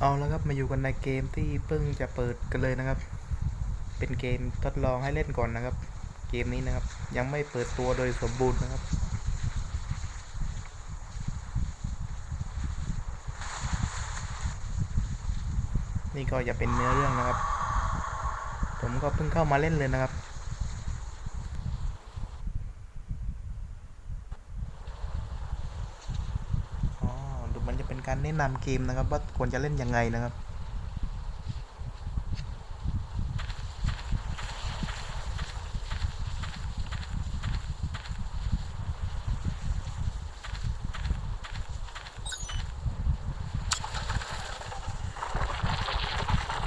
เอาแล้วครับมาอยู่กันในเกมที่เพิ่งจะเปิดกันเลยนะครับ เป็นเกมทดลองให้เล่นก่อนนะครับ เกมนี้นะครับ ยังไม่เปิดตัวโดยสมบูรณ์นะครับ นี่ก็จะเป็นเนื้อเรื่องนะครับ ผมก็เพิ่งเข้ามาเล่นเลยนะครับ อ๋อดูมันจะ เป็นการแนะนำเกมนะครับว่าควรจะเล่นยังไงนะครับ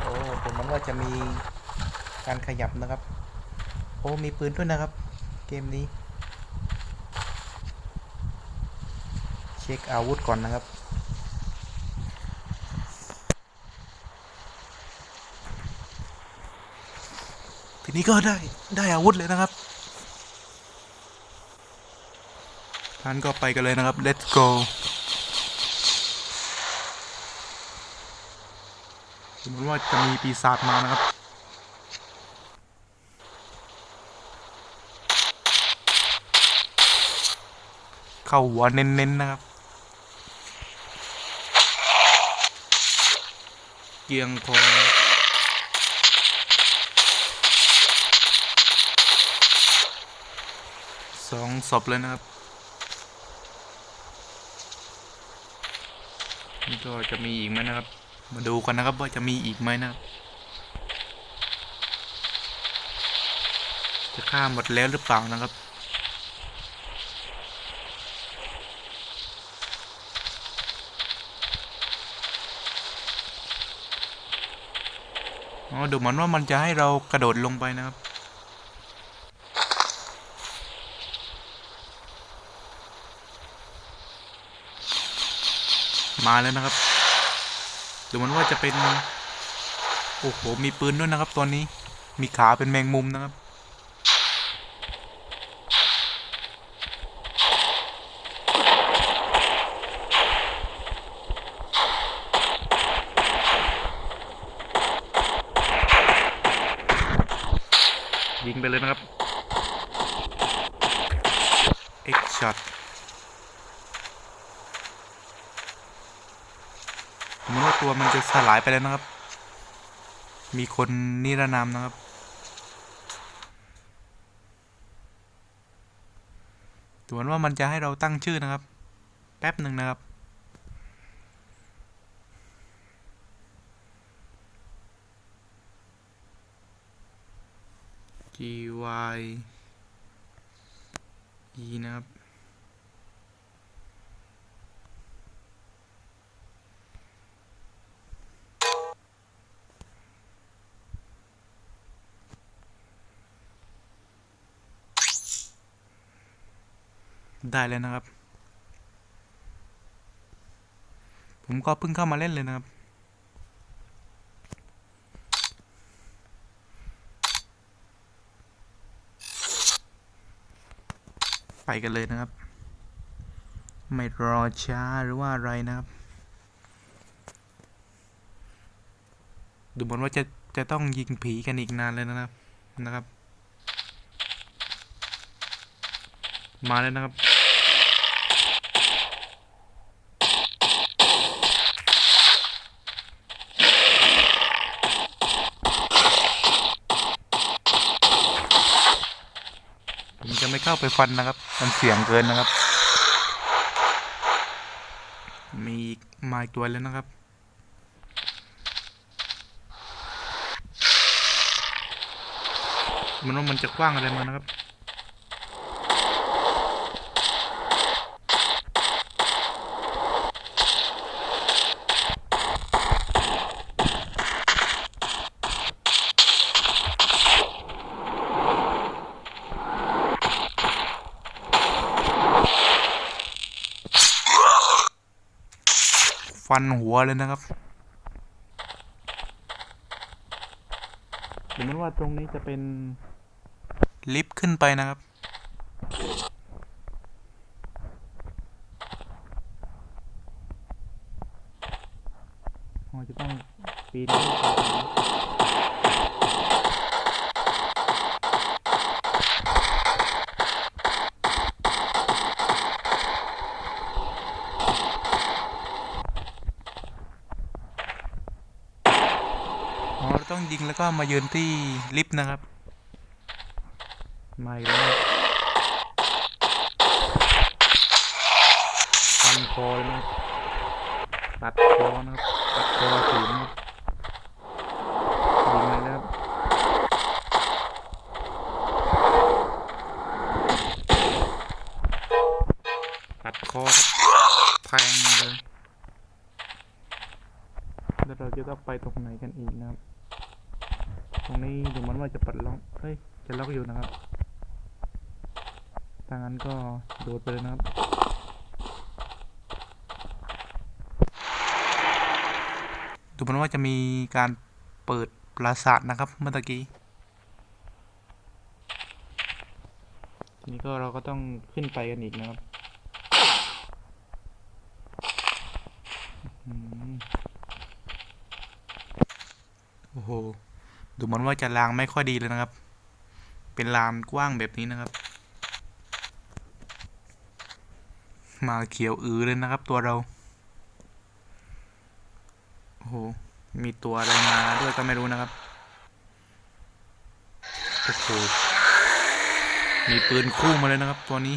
โอ้ผมมันว่าจะมีการขยับนะครับ โอ้ มีปืนด้วยนะครับ เกมนี้ เช็คอาวุธก่อนนะครับ ทีนี้ก็ได้ได้อาวุธเลยนะครับ ท่านก็ไปกันเลยนะครับ let's go สมมติว่าจะมีปีศาจมานะครับเข้าหัวเน้นๆนะครับ เกียงคอ สองศพเลยนะครับ นี่ก็จะมีอีกไหมนะครับ มาดูกันนะครับว่าจะมีอีกไหมนะครับจะฆ่าหมดแล้วหรือเปล่านะครับอ๋อดูเหมือนว่ามันจะให้เรากระโดดลงไปนะครับ มาแล้วนะครับดูมือนว่าจะเป็น โอ้โห มีปืนด้วยนะครับตัวนี้ มีขาเป็นแมงมุมนะครับ ยิงไปเลยนะครับ X shot ผมว่า ตัวมันจะสลายไปแล้วนะครับ มีคนนิรนามนะครับ ตัวนว่ามันจะให้เราตั้งชื่อนะครับ แป๊บหนึ่งนะครับ G Y E นะครับ ได้เลยนะครับ ผมก็เพิ่งเข้ามาเล่นเลยนะครับ ไปกันเลยนะครับ ไม่รอช้าหรือว่าอะไรนะครับ ดูเหมือนว่าจะจะต้องยิงผีกันอีกนานเลยนะครับนะครับ มาแล้วนะครับ ผมจะ ไม่เข้าไปฟันนะครับ มันเสียงเกินนะครับ มีอีกมาอีกตัวแล้วนะครับมันว่ามันจะกว้างอะไรมานะครับ ฟันหัวเลยนะครับดูเหมือนว่าตรงนี้จะเป็น ลิฟต์ขึ้นไปนะครับอ๋อเราจะต้องปีน ต้องยิงแล้วก็มายืนที่ลิฟต์นะครับมาอีกแล้วครับฟันคอเลยนะตัดคอนะครับตัดคอถึงยิงเลยนะครับตัดคอครับแทงเลยแล้วเราจะต้องไปตรงไหนกันอีกนะครับ รงนี้ดูเหมือนว่าจะปัดล็อกเฮ้ยจะล็อกอยู่นะครับถ้างั้นก็โดดไปเลยนะครับดูเหมือนว่าจะมีการเปิดปราสาทนะครับเมื่อกี้ทีนี้ก็เราก็ต้องขึ้นไปกันอีกนะครับโอ้โห ดูเหมือนว่าจะลางไม่ค่อยดีเลยนะครับ เป็นลานกว้างแบบนี้นะครับ มาเขียวอือเลยนะครับ ตัวเรา โอ้โห มีตัวอะไรมาด้วยก็ไม่รู้นะครับ โอ้โห มีปืนคู่มาเลยนะครับตัวนี้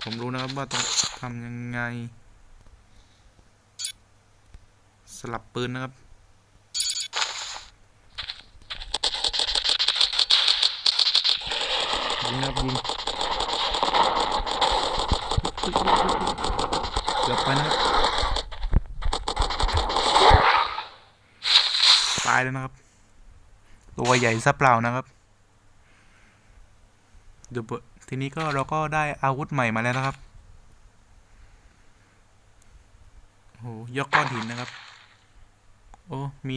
ผมรู้นะครับว่าต้องทำยังไง สลับปืนนะครับ ยิงครับยิงเกือบไปนะตายแล้วนะครับ ตัวใหญ่ซะเปล่านะครับเดี๋ยวเบอะทีนี้ก็เราก็ได้อาวุธใหม่มาแล้วนะครับโอ้โหยกก้อนหินนะครับ โอ้มี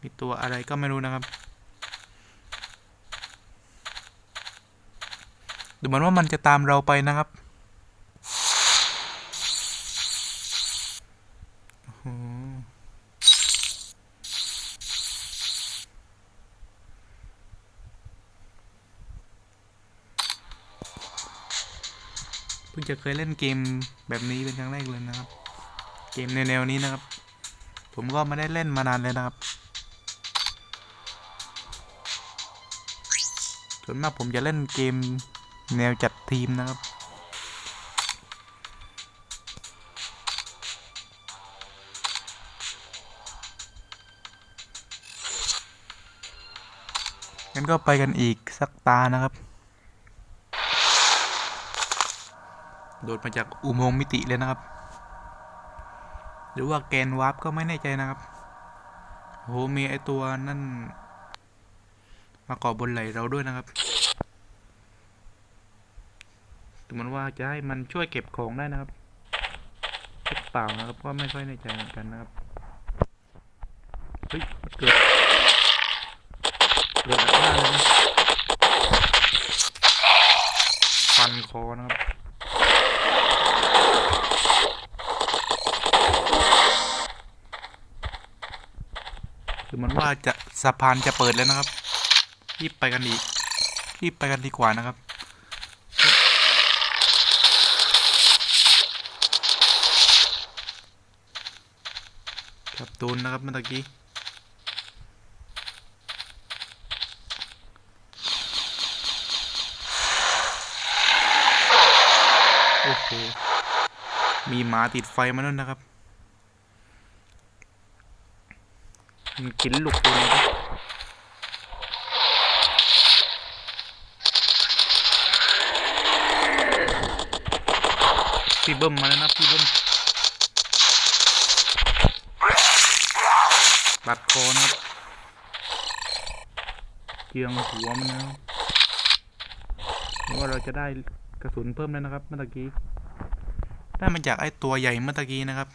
มีตัวอะไรก็ไม่รู้นะครับ ดูเหมือนว่ามันจะตามเราไปนะครับเพิ่งจะเคยเล่นเกมแบบนี้เป็นครั้งแรกเลยนะครับ เกมในแนวนี้นะครับ ผมก็ไม่ได้เล่นมานานเลยนะครับส่วนมากผมจะเล่นเกม แนวจัดทีมนะครับ งั้นก็ไปกันอีกสักตานะครับ โดดมาจากอุโมงค์มิติเลยนะครับ หรือว่าแกนวาร์ปก็ไม่แน่ใจนะครับ โหมีไอตัวนั่น มาเกาะบนไหลเราด้วยนะครับ เหมือนว่าจะให้มันช่วยเก็บของได้นะครับหรือเปล่านะครับก็ไม่ค่อยแน่ใจเหมือนกันนะครับเฮ้ยเกิดเกิดอะไรขึ้นเลยนะฟันคอนะครับคือมันว่าจะสะพานจะเปิดแล้วนะครับรีบไปกันดีรีบไปกันดีกว่านะครับ กับตูนนะครับเมื่อกี้โอ้โหมีหมาติดไฟมาด้วยนะครับ มันกินลูกปืนนะครับพี่เบิ้มมาแล้วนะพี่เบิ้ม ตัดคอนะครับเกียงหัวมันนะครับหรือว่าเราจะได้กระสุนเพิ่มแล้วนะครับ เมื่อกี้ ได้มาจากไอ้ตัวใหญ่เมื่อกี้นะครับ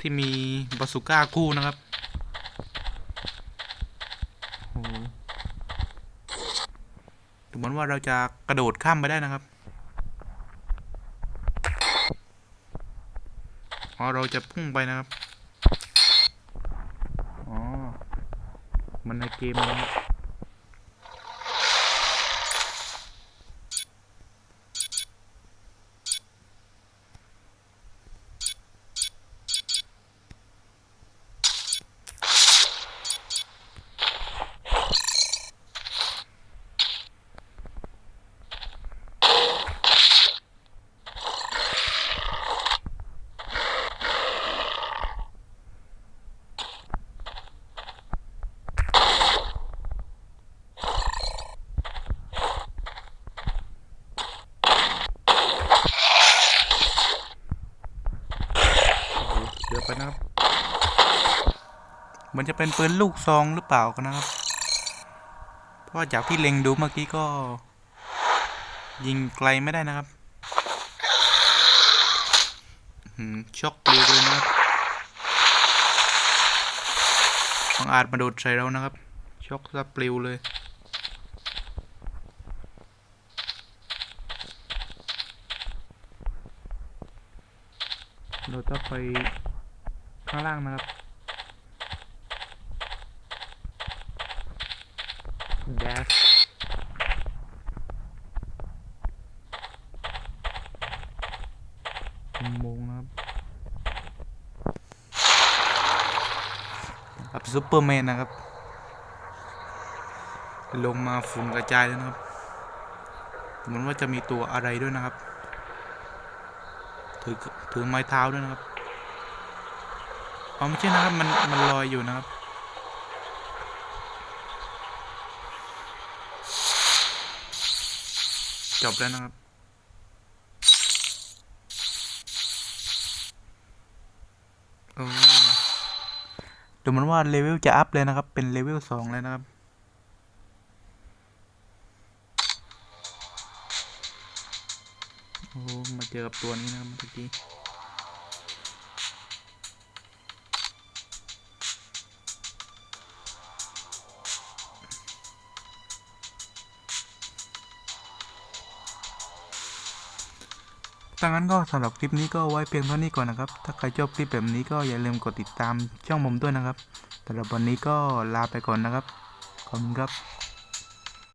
ที่มีบาสุก้าคู่นะครับโอ้โหดูเหมือนว่าเราจะกระโดดข้ามไปได้นะครับอ๋อเราจะพุ่งไปนะครับ อ๋อ มันในเกมนะ ไปนะครับมันจะเป็นปืนลูกซองหรือเปล่ากันนะครับ เพราะว่าจากที่เล็งดูเมื่อกี้ก็ ยิงไกลไม่ได้นะครับช็อกปลิวเลยนะครับบางอาจมาโดดใส่เรานะครับช็อกซะปลิวเลยเราต้องไป ข้างล่างนะครับแก๊สอุโมงนะครับแบบซูเปอร์แมนนะครับ ลงมาฝุ่นกระจายแล้วนะครับเหมือนว่าจะมีตัวอะไรด้วยนะครับ ถือถือไม้เท้าด้วยนะครับ อ๋อไม่ใช่นะครับ มันมันลอยอยู่นะครับ จบแล้วนะครับโอ้ดูเหมือนว่าเลเวลจะอัพเลยนะครับ เป็นเลเวลสองเลยนะครับโอ้มาเจอกับตัวนี้นะครับเมื่อกี้ ดังนั้นก็สำหรับคลิปนี้ก็ไว้เพียงเท่านี้ก่อนนะครับ ถ้าใครชอบคลิปแบบนี้ก็อย่าลืมกดติดตามช่องผมด้วยนะครับสำหรับวันนี้ก็ลาไปก่อนนะครับ ขอบคุณครับ